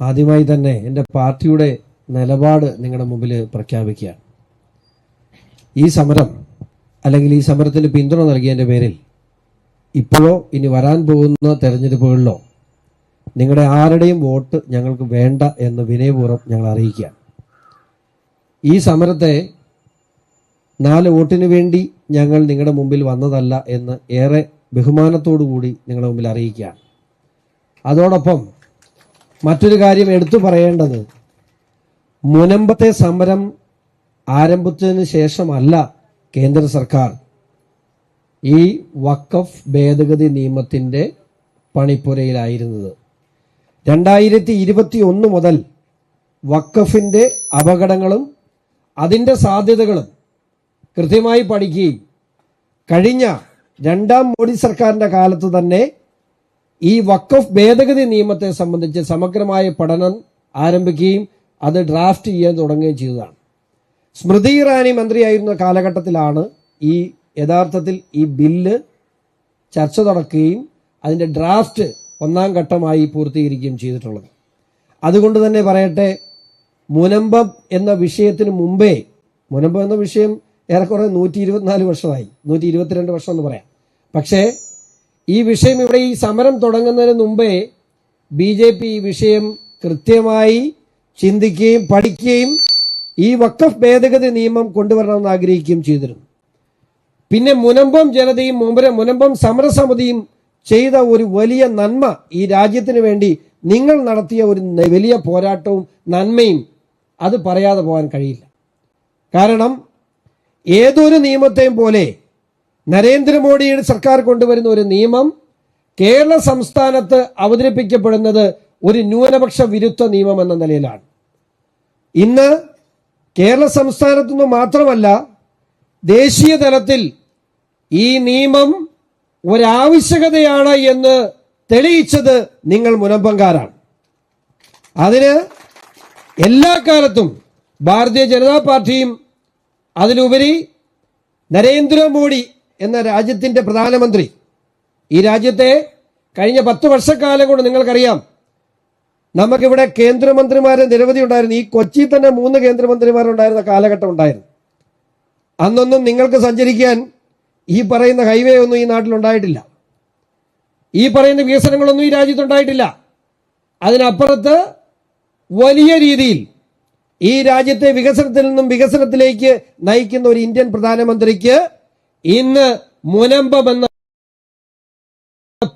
ആദ്യമായി തന്നെ എന്റെ പാർട്ടിയുടെ നിലപാട് നിങ്ങളുടെ മുമ്പിൽ പ്രഖ്യാപിക്കുകയാണ്. ഈ സമരം അല്ലെങ്കിൽ ഈ സമരത്തിന് പിന്തുണ നൽകിയതിന്റെ പേരിൽ ഇപ്പോഴോ ഇനി വരാൻ പോകുന്ന തെരഞ്ഞെടുപ്പുകളിലോ നിങ്ങളുടെ ആരുടെയും വോട്ട് ഞങ്ങൾക്ക് വേണ്ട എന്ന് വിനയപൂർവം ഞങ്ങൾ അറിയിക്കുക ഈ സമരത്തെ നാല് വോട്ടിന് വേണ്ടി ഞങ്ങൾ നിങ്ങളുടെ മുമ്പിൽ വന്നതല്ല എന്ന് ഏറെ ബഹുമാനത്തോടു കൂടി നിങ്ങളുടെ മുമ്പിൽ അറിയിക്കുകയാണ്. അതോടൊപ്പം മറ്റൊരു കാര്യം എടുത്തു പറയേണ്ടത്. മുനമ്പത്തെ സമരം ആരംഭിച്ചതിന് ശേഷമല്ല കേന്ദ്ര സർക്കാർ ഈ വഖഫ് ഭേദഗതി നിയമത്തിന്റെ പണിപ്പുരയിലായിരുന്നത്. രണ്ടായിരത്തി ഇരുപത്തി ഒന്ന് മുതൽ വഖഫിന്റെ അപകടങ്ങളും അതിന്റെ സാധ്യതകളും കൃത്യമായി പഠിക്കുകയും കഴിഞ്ഞ രണ്ടാം മോഡി സർക്കാരിന്റെ കാലത്ത് തന്നെ ഈ വക്കഫ് ഭേദഗതി നിയമത്തെ സംബന്ധിച്ച് സമഗ്രമായ പഠനം ആരംഭിക്കുകയും അത് ഡ്രാഫ്റ്റ് ചെയ്യാൻ തുടങ്ങുകയും ചെയ്തതാണ്. സ്മൃതി ഇറാനി മന്ത്രിയായിരുന്ന കാലഘട്ടത്തിലാണ് ഈ യഥാർത്ഥത്തിൽ ഈ ബില്ല് ചർച്ച നടക്കുകയും അതിന്റെ ഡ്രാഫ്റ്റ് ഒന്നാം ഘട്ടമായി പൂർത്തീകരിക്കുകയും ചെയ്തിട്ടുള്ളത്. അതുകൊണ്ട് തന്നെ പറയട്ടെ മുനമ്പം എന്ന വിഷയത്തിന് മുമ്പേ മുനമ്പം എന്ന വിഷയം ഏറെക്കുറെ നൂറ്റി ഇരുപത്തിനാല് വർഷമായി നൂറ്റി ഇരുപത്തിരണ്ട് വർഷം എന്ന് പറയാം. പക്ഷേ ഈ വിഷയം ഇവിടെ ഈ സമരം തുടങ്ങുന്നതിന് മുമ്പേ ബി ജെ പി ഈ വിഷയം കൃത്യമായി ചിന്തിക്കുകയും പഠിക്കുകയും ഈ വക്കഫ് ഭേദഗതി നിയമം കൊണ്ടുവരണമെന്ന് ആഗ്രഹിക്കുകയും ചെയ്തിരുന്നു. പിന്നെ മുനമ്പം ജനതയും മുമ്പര മുനമ്പം സമരസമിതിയും ചെയ്ത ഒരു വലിയ നന്മ ഈ രാജ്യത്തിന് വേണ്ടി നിങ്ങൾ നടത്തിയ ഒരു വലിയ പോരാട്ടവും നന്മയും അത് പറയാതെ പോകാൻ കഴിയില്ല. കാരണം ഏതൊരു നിയമത്തെയും പോലെ നരേന്ദ്രമോദിയുടെ സർക്കാർ കൊണ്ടുവരുന്ന ഒരു നിയമം കേരള സംസ്ഥാനത്ത് അവതരിപ്പിക്കപ്പെടുന്നത് ഒരു ന്യൂനപക്ഷ വിരുദ്ധ നിയമം എന്ന നിലയിലാണ്. ഇന്ന് കേരള സംസ്ഥാനത്തു നിന്ന് മാത്രമല്ല ദേശീയ തലത്തിൽ ഈ നിയമം ഒരാവശ്യകതയാണ് എന്ന് തെളിയിച്ചത് നിങ്ങൾ മുനമ്പങ്കാരാണ്. അതിന് എല്ലാ കാലത്തും ഭാരതീയ ജനതാ പാർട്ടിയും അതിലുപരി നരേന്ദ്രമോദി എന്ന രാജ്യത്തിന്റെ പ്രധാനമന്ത്രി. ഈ രാജ്യത്തെ കഴിഞ്ഞ പത്ത് വർഷക്കാലം കൊണ്ട് നിങ്ങൾക്കറിയാം നമുക്കിവിടെ കേന്ദ്രമന്ത്രിമാരെ നിരവധി ഉണ്ടായിരുന്നു. ഈ കൊച്ചി തന്നെ മൂന്ന് കേന്ദ്രമന്ത്രിമാരുണ്ടായിരുന്ന കാലഘട്ടം ഉണ്ടായിരുന്നു. അന്നൊന്നും നിങ്ങൾക്ക് സഞ്ചരിക്കാൻ ഈ പറയുന്ന ഹൈവേ ഒന്നും ഈ നാട്ടിലുണ്ടായിട്ടില്ല ഈ പറയുന്ന വികസനങ്ങളൊന്നും ഈ രാജ്യത്തുണ്ടായിട്ടില്ല അതിനപ്പുറത്ത് വലിയ രീതിയിൽ ഈ രാജ്യത്തെ വികസനത്തിൽ നിന്നും വികസനത്തിലേക്ക് നയിക്കുന്ന ഒരു ഇന്ത്യൻ പ്രധാനമന്ത്രിക്ക് ഇന്ന് മുനമ്പം എന്ന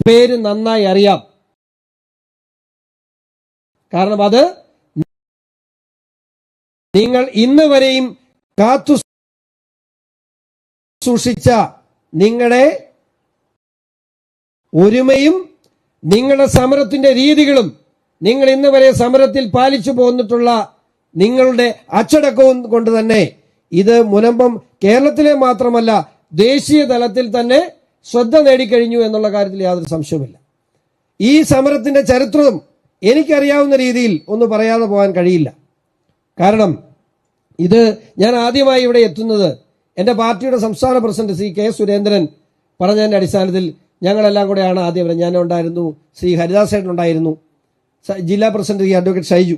പേര് നന്നായി അറിയാം. കാരണം അത് നിങ്ങൾ ഇന്ന് വരെയും കാത്തു സൂക്ഷിച്ച നിങ്ങളുടെ ഒരുമയും നിങ്ങളുടെ സമരത്തിന്റെ രീതികളും നിങ്ങൾ ഇന്ന് വരെ സമരത്തിൽ പാലിച്ചു പോന്നിട്ടുള്ള നിങ്ങളുടെ അച്ചടക്കവും കൊണ്ട് തന്നെ ഇത് മുനമ്പം കേരളത്തിലെ മാത്രമല്ല ദേശീയ തലത്തിൽ തന്നെ ശ്രദ്ധ നേടിക്കഴിഞ്ഞു എന്നുള്ള കാര്യത്തിൽ യാതൊരു സംശയവുമില്ല. ഈ സമരത്തിന്റെ ചരിത്രം എനിക്കറിയാവുന്ന രീതിയിൽ ഒന്ന് പറയാതെ പോകാൻ കഴിയില്ല. കാരണം ഇത് ഞാൻ ആദ്യമായി ഇവിടെ എത്തുന്നത് എന്റെ പാർട്ടിയുടെ സംസ്ഥാന പ്രസിഡന്റ് ശ്രീ കെ സുരേന്ദ്രൻ പറഞ്ഞതിന്റെ അടിസ്ഥാനത്തിൽ ഞങ്ങളെല്ലാം കൂടെയാണ് ആദ്യം ഇവിടെ. ഞാൻ ഉണ്ടായിരുന്നു ശ്രീ ഹരിദാസേട്ടൻ ഉണ്ടായിരുന്നു ജില്ലാ പ്രസിഡന്റ് ശ്രീ അഡ്വക്കേറ്റ് ഷൈജു.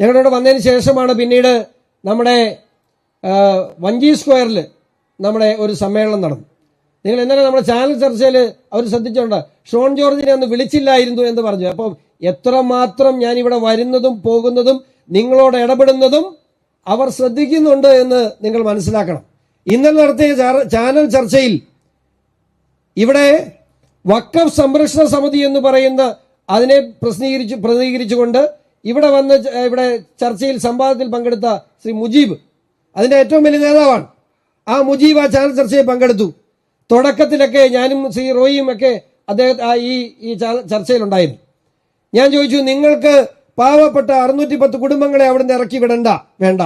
ഞങ്ങളുടെ വന്നതിന് ശേഷമാണ് പിന്നീട് നമ്മുടെ വഞ്ചി സ്ക്വയറിൽ നമ്മുടെ ഒരു സമ്മേളനം നടന്നു. നിങ്ങൾ ഇന്നലെ നമ്മുടെ ചാനൽ ചർച്ചയിൽ അവർ ശ്രദ്ധിച്ചുകൊണ്ട് ഷോൺ ജോർജിനെ ഒന്ന് വിളിച്ചില്ലായിരുന്നു എന്ന് പറഞ്ഞു. അപ്പം എത്രമാത്രം ഞാൻ ഇവിടെ വരുന്നതും പോകുന്നതും നിങ്ങളോട് ഇടപെടുന്നതും അവർ ശ്രദ്ധിക്കുന്നുണ്ട് എന്ന് നിങ്ങൾ മനസ്സിലാക്കണം. ഇന്നലെ നടത്തിയ ചാനൽ ചർച്ചയിൽ ഇവിടെ വക്കഫ് സംരക്ഷണ സമിതി എന്ന് പറയുന്ന അതിനെ പ്രസിദ്ധീകരിച്ചു പ്രതികരിച്ചുകൊണ്ട് ഇവിടെ വന്ന് ഇവിടെ ചർച്ചയിൽ സംവാദത്തിൽ പങ്കെടുത്ത ശ്രീ മുജീബ് അതിന്റെ ഏറ്റവും വലിയ നേതാവാണ്. ആ മുജീബ് ആ ചാനൽ ചർച്ചയിൽ പങ്കെടുത്തു. തുടക്കത്തിലൊക്കെ ഞാനും ശ്രീ റോയിയും ഒക്കെ അദ്ദേഹം ആ ഈ ഈ ചർച്ചയിലുണ്ടായിരുന്നു. ഞാൻ ചോദിച്ചു നിങ്ങൾക്ക് പാവപ്പെട്ട അറുന്നൂറ്റി പത്ത് കുടുംബങ്ങളെ അവിടുന്ന് ഇറക്കി വിടണ്ട വേണ്ട.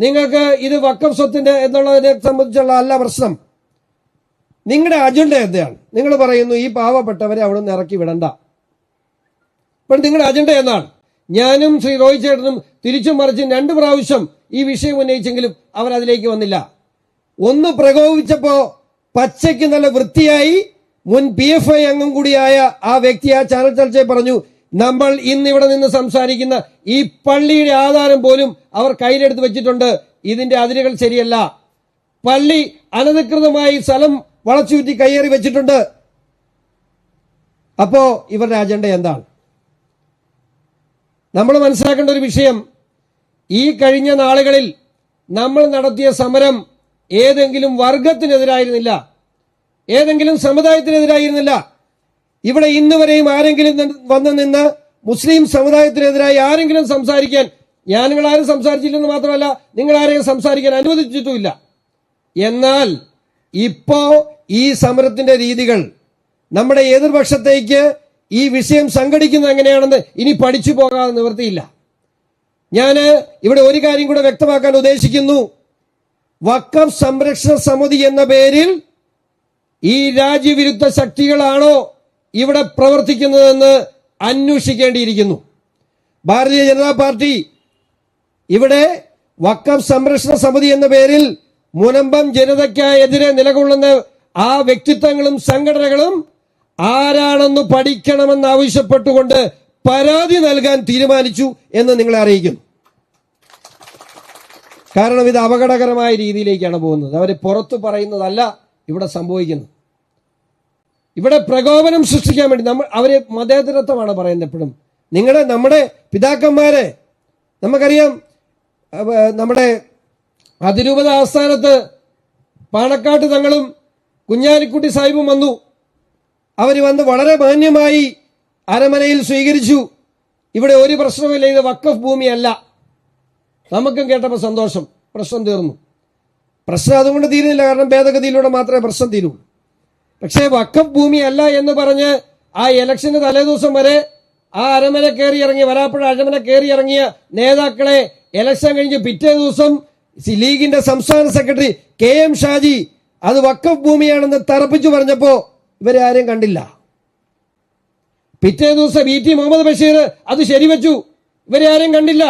നിങ്ങൾക്ക് ഇത് വക്കം സ്വത്തിന്റെ എന്നുള്ളതിനെ സംബന്ധിച്ചുള്ള അല്ല പ്രശ്നം. നിങ്ങളുടെ അജണ്ട എന്താണ്? നിങ്ങൾ പറയുന്നു ഈ പാവപ്പെട്ടവരെ അവിടെ നിന്ന് ഇറക്കി വിടണ്ട. അപ്പോൾ നിങ്ങളുടെ അജണ്ട എന്താണ്? ഞാനും ശ്രീ രോഹിത് ചേട്ടനും തിരിച്ചും മറിച്ചും രണ്ട് പ്രാവശ്യം ഈ വിഷയം ഉന്നയിച്ചെങ്കിലും അവർ അതിലേക്ക് വന്നില്ല. ഒന്ന് പ്രകോപിച്ചപ്പോ പച്ചയ്ക്ക് നല്ല വൃത്തിയായി മുൻ പി എഫ് ഐ അംഗം കൂടിയായ ആ വ്യക്തി ആ ചാനൽ ചർച്ചയെ പറഞ്ഞു നമ്മൾ ഇന്ന് ഇവിടെ നിന്ന് സംസാരിക്കുന്ന ഈ പള്ളിയുടെ ആധാരം പോലും അവർ കയ്യിലെടുത്ത് വെച്ചിട്ടുണ്ട്. ഇതിന്റെ അതിരുകൾ ശരിയല്ല. പള്ളി അനധികൃതമായി സ്ഥലം വളച്ചുചുറ്റി കയ്യേറി വെച്ചിട്ടുണ്ട്. അപ്പോ ഇവരുടെ അജണ്ട എന്താണ്? നമ്മൾ മനസ്സിലാക്കേണ്ട ഒരു വിഷയം ഈ കഴിഞ്ഞ നാളുകളിൽ നമ്മൾ നടത്തിയ സമരം ഏതെങ്കിലും വർഗത്തിനെതിരായിരുന്നില്ല ഏതെങ്കിലും സമുദായത്തിനെതിരായിരുന്നില്ല. ഇവിടെ ഇന്ന് വരെയും ആരെങ്കിലും വന്നു നിന്ന് മുസ്ലിം സമുദായത്തിനെതിരായി ആരെങ്കിലും സംസാരിക്കാൻ ഞാൻ നിങ്ങൾ ആരും സംസാരിച്ചില്ലെന്ന് മാത്രമല്ല നിങ്ങൾ ആരെയും സംസാരിക്കാൻ അനുവദിച്ചിട്ടുമില്ല. എന്നാൽ ഇപ്പോ ഈ സമരത്തിന്റെ രീതികൾ നമ്മുടെ എതിർപക്ഷത്തേക്ക് ഈ വിഷയം സംഘടിക്കുന്നത് എങ്ങനെയാണെന്ന് ഇനി പഠിച്ചു പോകാതെ നിവൃത്തിയില്ല. ഞാൻ ഇവിടെ ഒരു കാര്യം കൂടെ വ്യക്തമാക്കാൻ ഉദ്ദേശിക്കുന്നു. വക്കം സംരക്ഷണ സമിതി എന്ന പേരിൽ ഈ രാജ്യവിരുദ്ധ ശക്തികളാണോ ഇവിടെ പ്രവർത്തിക്കുന്നതെന്ന് അന്വേഷിക്കേണ്ടിയിരിക്കുന്നു. ഭാരതീയ ജനതാ പാർട്ടി ഇവിടെ വക്കം സംരക്ഷണ സമിതി എന്ന പേരിൽ മുനമ്പം ജനതയ്ക്കെതിരെ നിലകൊള്ളുന്ന ആ വ്യക്തിത്വങ്ങളും സംഘടനകളും ആരാണെന്ന് പഠിക്കണമെന്ന് ആവശ്യപ്പെട്ടുകൊണ്ട് പരാതി നൽകാൻ തീരുമാനിച്ചു എന്ന് നിങ്ങളെ അറിയിക്കുന്നു. കാരണം ഇത് അപകടകരമായ രീതിയിലേക്കാണ് പോകുന്നത്. അവർ പുറത്തു പറയുന്നതല്ല ഇവിടെ സംഭവിക്കുന്നത്. ഇവിടെ പ്രകോപനം സൃഷ്ടിക്കാൻ വേണ്ടി നമ്മൾ അവരെ മതേതരത്വമാണ് പറയുന്നത് എപ്പോഴും. നിങ്ങളുടെ നമ്മുടെ പിതാക്കന്മാരെ നമുക്കറിയാം നമ്മുടെ അതിരൂപത ആസ്ഥാനത്ത് പാണക്കാട്ട് തങ്ങളും കുഞ്ഞാലിക്കുട്ടി സാഹിബും വന്നു. അവർ വന്ന് വളരെ മാന്യമായി അരമനയിൽ സ്വീകരിച്ചു. ഇവിടെ ഒരു പ്രശ്നമില്ല ഇത് വക്കഫ് ഭൂമിയല്ല. നമുക്കും കേട്ടപ്പോൾ സന്തോഷം പ്രശ്നം തീർന്നു. പ്രശ്നം അതുകൊണ്ട് തീരുന്നില്ല കാരണം ഭേദഗതിയിലൂടെ മാത്രമേ പ്രശ്നം തീരൂ പക്ഷേ വക്കഫ് ഭൂമിയല്ല എന്ന് പറഞ്ഞ് ആ ഇലക്ഷന് തലേദിവസം വരെ ആ അരമന കയറി ഇറങ്ങിയ വരാപ്പുഴ അരമന കയറി ഇറങ്ങിയ നേതാക്കളെ ഇലക്ഷൻ കഴിഞ്ഞ് പിറ്റേ ദിവസം ലീഗിന്റെ സംസ്ഥാന സെക്രട്ടറി കെ എം ഷാജി അത് വക്കഫ് ഭൂമിയാണെന്ന് തറപ്പിച്ചു പറഞ്ഞപ്പോ ഇവരെ ആരും കണ്ടില്ല. പിറ്റേ ദിവസം വി ടി മുഹമ്മദ് ബഷീർ അത് ശരിവെച്ചു. ഇവരെ ആരും കണ്ടില്ല.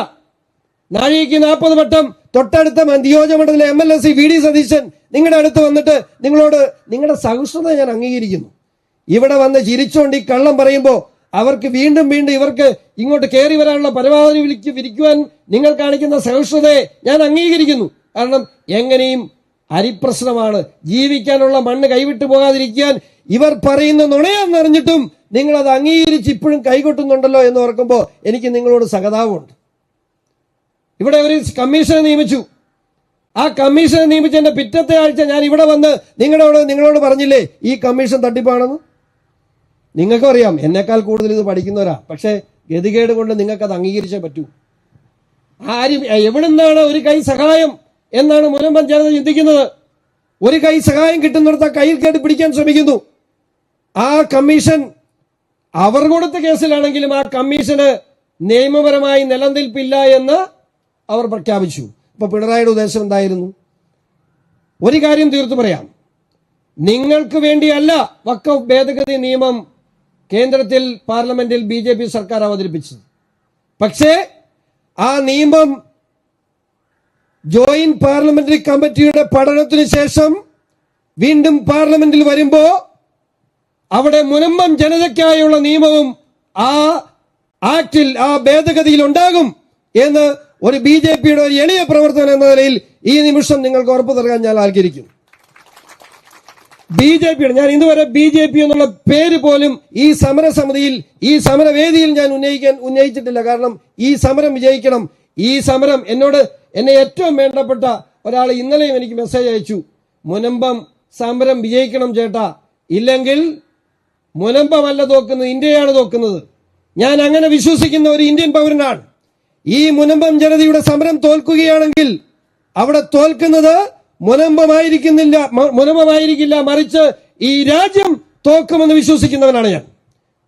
നാഴികയ്ക്ക് നാൽപ്പത് വട്ടം തൊട്ടടുത്ത നിയോജകമണ്ഡലത്തിലെ M L S C V D Satheesan നിങ്ങളുടെ അടുത്ത് വന്നിട്ട് നിങ്ങളോട് നിങ്ങളുടെ സഹിഷ്ണുത ഞാൻ അംഗീകരിക്കുന്നു. ഇവിടെ വന്ന് ചിരിച്ചുകൊണ്ട് ഈ കള്ളം പറയുമ്പോൾ അവർക്ക് വീണ്ടും വീണ്ടും ഇവർക്ക് ഇങ്ങോട്ട് കയറി വരാനുള്ള പരമാവധി വിളിക്ക് വിരിക്കുവാൻ നിങ്ങൾ കാണിക്കുന്ന സഹിഷ്ണുതയെ ഞാൻ അംഗീകരിക്കുന്നു. കാരണം എങ്ങനെയും അരിപ്രശ്നമാണ് ജീവിക്കാനുള്ള മണ്ണ് കൈവിട്ടു പോകാതിരിക്കാൻ ഇവർ പറയുന്ന നുണയാണെന്നറിഞ്ഞിട്ടും നിങ്ങൾ അത് അംഗീകരിച്ച് ഇപ്പോഴും കൈകൊട്ടുന്നുണ്ടല്ലോ എന്ന് ഓർക്കുമ്പോൾ എനിക്ക് നിങ്ങളോട് സഹതാപമുണ്ട്. ഇവിടെ ഒരു കമ്മീഷനെ നിയമിച്ചു. ആ കമ്മീഷനെ നിയമിച്ചതിന്റെ പിറ്റത്തെ ആഴ്ച ഞാൻ ഇവിടെ വന്ന് നിങ്ങളോട് നിങ്ങളോട് പറഞ്ഞില്ലേ ഈ കമ്മീഷൻ തട്ടിപ്പാണെന്ന്? നിങ്ങൾക്കും അറിയാം എന്നെക്കാൾ കൂടുതൽ ഇത് പഠിക്കുന്നവരാ. പക്ഷേ ഗതികേട് കൊണ്ട് നിങ്ങൾക്ക് അത് അംഗീകരിച്ചേ പറ്റൂ. ആരും എവിടുന്നാണ് ഒരു കൈ സഹായം എന്നാണ് മുനം ജനത ചിന്തിക്കുന്നത്. ഒരു കൈ സഹായം കിട്ടുന്നിടത്ത് ആ കയ്യിൽ കേട്ട് പിടിക്കാൻ ശ്രമിക്കുന്നു. ആ കമ്മീഷൻ അവർ കൊടുത്ത കേസിലാണെങ്കിലും ആ കമ്മീഷന് നിയമപരമായി നിലനിൽപ്പില്ല എന്ന് അവർ പ്രഖ്യാപിച്ചു. ഇപ്പൊ പിണറായിയുടെ ഉദ്ദേശം എന്തായിരുന്നു? ഒരു കാര്യം തീർത്തു പറയാം. നിങ്ങൾക്ക് വേണ്ടിയല്ല വക്കഫ് ഭേദഗതി നിയമം കേന്ദ്രത്തിൽ പാർലമെന്റിൽ ബി ജെ പി സർക്കാർ അവതരിപ്പിച്ചത്. പക്ഷേ ആ നിയമം ജോയിന്റ് പാർലമെന്ററി കമ്മിറ്റിയുടെ പഠനത്തിന് ശേഷം വീണ്ടും പാർലമെന്റിൽ വരുമ്പോ അവിടെ മുനമ്പം ജനതയ്ക്കായുള്ള നിയമവും ആ ആക്ടിൽ ആ ഭേദഗതിയിൽ ഉണ്ടാകും എന്ന് ഒരു ബി ജെ പിയുടെ ഒരു എളിയ പ്രവർത്തനം എന്ന നിലയിൽ ഈ നിമിഷം നിങ്ങൾക്ക് ഉറപ്പു നൽകാൻ ഞാൻ ആഗ്രഹിക്കുന്നു. ബി ജെ പിയുടെ ഞാൻ ഇതുവരെ ബി ജെ പി എന്നുള്ള പേര് പോലും ഈ സമരസമിതിയിൽ ഈ സമരവേദിയിൽ ഞാൻ ഉന്നയിക്കാൻ ഉന്നയിച്ചിട്ടില്ല. കാരണം ഈ സമരം വിജയിക്കണം. ഈ സമരം എന്നോട് എന്നെ ഏറ്റവും വേണ്ടപ്പെട്ട ഒരാൾ ഇന്നലെയും എനിക്ക് മെസ്സേജ് അയച്ചു. മുനമ്പം സമരം വിജയിക്കണം ചേട്ടാ. ഇല്ലെങ്കിൽ മുനമ്പമല്ല തോക്കുന്നത് ഇന്ത്യയാണ് തോക്കുന്നത്. ഞാൻ അങ്ങനെ വിശ്വസിക്കുന്ന ഒരു ഇന്ത്യൻ പൗരനാണ്. ഈ മുനമ്പം ജനതയുടെ സമരം തോൽക്കുകയാണെങ്കിൽ അവിടെ തോൽക്കുന്നത് മുനമ്പമായിരിക്കുന്നില്ല മുനമ്പമായിരിക്കില്ല മറിച്ച് ഈ രാജ്യം തോക്കുമെന്ന് വിശ്വസിക്കുന്നവനാണ് ഞാൻ.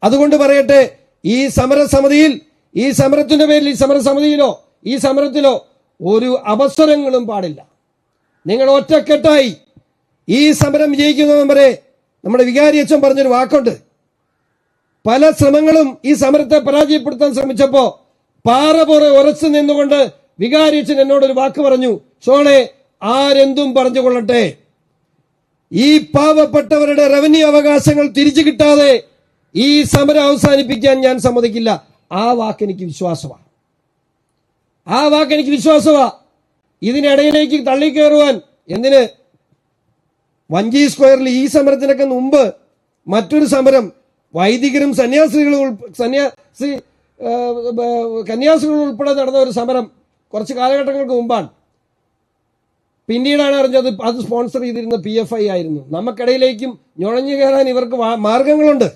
അതുകൊണ്ട് പറയട്ടെ ഈ സമരസമിതിയിൽ ഈ സമരത്തിന്റെ പേരിൽ ഈ സമരസമിതിയിലോ ഈ സമരത്തിലോ ഒരു അവസരങ്ങളും പാടില്ല. നിങ്ങൾ ഒറ്റക്കെട്ടായി ഈ സമരം ജയിക്കുന്നവൻ വരെ നമ്മുടെ വികാരി അച്ഛൻ പറഞ്ഞൊരു വാക്കുണ്ട്. പല ശ്രമങ്ങളും ഈ സമരത്തെ പരാജയപ്പെടുത്താൻ ശ്രമിച്ചപ്പോ പാറ പുറ ഉറച്ചു നിന്നുകൊണ്ട് വികാരി അച്ഛൻ എന്നോടൊരു വാക്ക് പറഞ്ഞു. ഷോണെ ആരെന്തും പറഞ്ഞുകൊള്ളട്ടെ ഈ പാവപ്പെട്ടവരുടെ റവന്യൂ അവകാശങ്ങൾ തിരിച്ചു കിട്ടാതെ ഈ സമരം അവസാനിപ്പിക്കാൻ ഞാൻ സമ്മതിക്കില്ല. ആ വാക്ക് എനിക്ക് വിശ്വാസമാണ്. ആ വാക്ക് എനിക്ക് വിശ്വാസമാ. ഇതിനിടയിലേക്ക് തള്ളിക്കയറുവാൻ എന്തിന് വഞ്ചി സ്ക്വയറിൽ ഈ സമരത്തിനൊക്കെ മുമ്പ് മറ്റൊരു സമരം വൈദികരും സന്യാസികളും സന്യാസി കന്യാസികളും ഉൾപ്പെടെ നടന്ന ഒരു സമരം കുറച്ച് കാലഘട്ടങ്ങൾക്ക് മുമ്പാണ്. പിന്നീടാണ് അറിഞ്ഞത് അത് സ്പോൺസർ ചെയ്തിരുന്ന പി എഫ് ഐ ആയിരുന്നു. നമുക്കിടയിലേക്കും ഞൊഴഞ്ഞു കയറാൻ ഇവർക്ക് മാർഗങ്ങളുണ്ട്.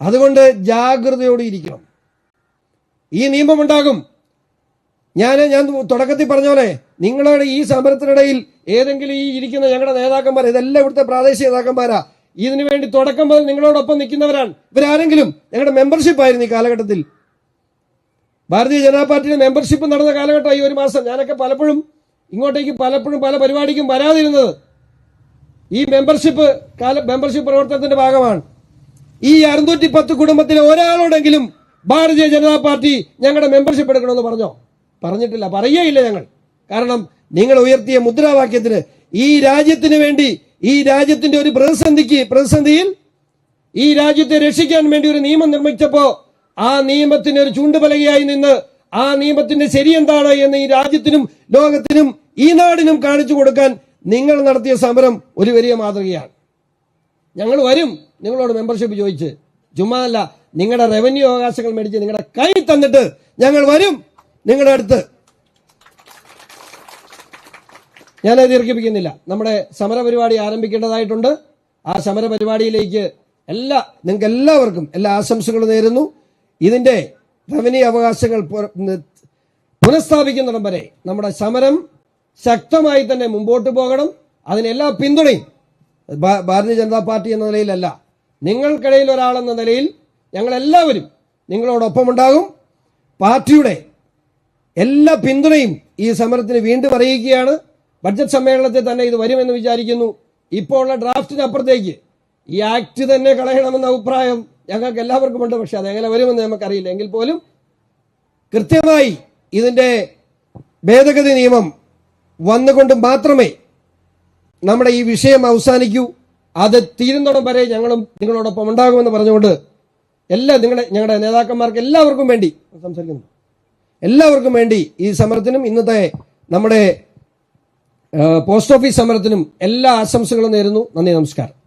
അതുകൊണ്ട് ജാഗ്രതയോടെ ഇരിക്കണം. ഈ നിയമമുണ്ടാകും. ഞാൻ ഞാൻ തുടക്കത്തിൽ പറഞ്ഞ പോലെ നിങ്ങളുടെ ഈ സമരത്തിനിടയിൽ ഏതെങ്കിലും ഈ ഇരിക്കുന്ന ഞങ്ങളുടെ നേതാക്കന്മാർ ഇതെല്ലാം ഇവിടുത്തെ പ്രാദേശിക നേതാക്കന്മാരാ. ഇതിനു വേണ്ടി തുടക്കം മുതൽ നിങ്ങളോടൊപ്പം നിൽക്കുന്നവരാണ്. ഇവരാരെങ്കിലും ഞങ്ങളുടെ മെമ്പർഷിപ്പ് ആയിരുന്നു ഈ കാലഘട്ടത്തിൽ. ഭാരതീയ ജനതാ പാർട്ടിയുടെ മെമ്പർഷിപ്പ് നടന്ന കാലഘട്ടം ഈ ഒരു മാസം ഞാനൊക്കെ പലപ്പോഴും ഇങ്ങോട്ടേക്ക് പലപ്പോഴും പല പരിപാടിക്കും വരാതിരുന്നത് ഈ മെമ്പർഷിപ്പ് കാല മെമ്പർഷിപ്പ് പ്രവർത്തനത്തിന്റെ ഭാഗമാണ്. ഈ അറുന്നൂറ്റി പത്ത് കുടുംബത്തിലെ ഒരാളോടെങ്കിലും ഭാരതീയ ജനതാ പാർട്ടി ഞങ്ങളുടെ മെമ്പർഷിപ്പ് എടുക്കണമെന്ന് പറഞ്ഞോ? പറഞ്ഞിട്ടില്ല. പറയുകയില്ല ഞങ്ങൾ. കാരണം നിങ്ങൾ ഉയർത്തിയ മുദ്രാവാക്യത്തിന് ഈ രാജ്യത്തിന് വേണ്ടി ഈ രാജ്യത്തിന്റെ ഒരു പ്രതിസന്ധിക്ക് പ്രതിസന്ധിയിൽ ഈ രാജ്യത്തെ രക്ഷിക്കാൻ വേണ്ടി ഒരു നിയമം നിർമ്മിച്ചപ്പോ ആ നിയമത്തിന് ഒരു ചൂണ്ടുപലകയായി നിന്ന് ആ നിയമത്തിന്റെ ശരി എന്താണ് എന്ന് ഈ രാജ്യത്തിനും ലോകത്തിനും ഈ നാടിനും കാണിച്ചു കൊടുക്കാൻ നിങ്ങൾ നടത്തിയ സമരം ഒരു വലിയ മാതൃകയാണ്. ഞങ്ങൾ വരും. നിങ്ങളോട് മെമ്പർഷിപ്പ് ചോദിച്ച്. ചുമ്മാ അല്ല നിങ്ങളുടെ റവന്യൂ അവകാശങ്ങൾ മേടിച്ച് നിങ്ങളുടെ കൈ തന്നിട്ട് ഞങ്ങൾ വരും. നിങ്ങളുടെ അടുത്ത് ഞാൻ ദീർഘിപ്പിക്കുന്നില്ല. നമ്മുടെ സമര പരിപാടി ആരംഭിക്കേണ്ടതായിട്ടുണ്ട്. ആ സമര പരിപാടിയിലേക്ക് എല്ലാ നിങ്ങൾക്ക് എല്ലാവർക്കും എല്ലാ ആശംസകളും നേരുന്നു. ഇതിന്റെ റവന്യൂ അവകാശങ്ങൾ പുനഃസ്ഥാപിക്കുന്നിടം വരെ നമ്മുടെ സമരം ശക്തമായി തന്നെ മുമ്പോട്ട് പോകണം. അതിന് എല്ലാ പിന്തുണയും ഭാരതീയ ജനതാ പാർട്ടി എന്ന നിലയിലല്ല. നിങ്ങൾക്കിടയിൽ ഒരാളെന്ന നിലയിൽ ഞങ്ങളെല്ലാവരും നിങ്ങളോടൊപ്പമുണ്ടാകും. പാർട്ടിയുടെ എല്ലാ പിന്തുണയും ഈ സമരത്തിന് വീണ്ടും അറിയിക്കുകയാണ്. ബഡ്ജറ്റ് സമ്മേളനത്തിൽ തന്നെ ഇത് വരുമെന്ന് വിചാരിക്കുന്നു. ഇപ്പോൾ ഉള്ള ഡ്രാഫ്റ്റിനപ്പുറത്തേക്ക് ഈ ആക്ട് തന്നെ കളയണമെന്ന അഭിപ്രായം ഞങ്ങൾക്ക് എല്ലാവർക്കും ഉണ്ട് പക്ഷെ അതെങ്ങനെ വരുമെന്ന് നമുക്കറിയില്ല. എങ്കിൽ പോലും കൃത്യമായി ഇതിന്റെ ഭേദഗതി നിയമം വന്നുകൊണ്ട് മാത്രമേ നമ്മുടെ ഈ വിഷയം അവസാനിക്കൂ. അത് തീരുന്നോടം വരെ ഞങ്ങളും നിങ്ങളോടൊപ്പം ഉണ്ടാകുമെന്ന് പറഞ്ഞുകൊണ്ട് എല്ലാ നിങ്ങളുടെ ഞങ്ങളുടെ നേതാക്കന്മാർക്ക് എല്ലാവർക്കും വേണ്ടി സംസാരിക്കുന്നു. എല്ലാവർക്കും വേണ്ടി ഈ സമരത്തിനും ഇന്നത്തെ നമ്മുടെ പോസ്റ്റ് ഓഫീസ് സമരത്തിനും എല്ലാ ആശംസകളും നേരുന്നു. നന്ദി നമസ്കാരം.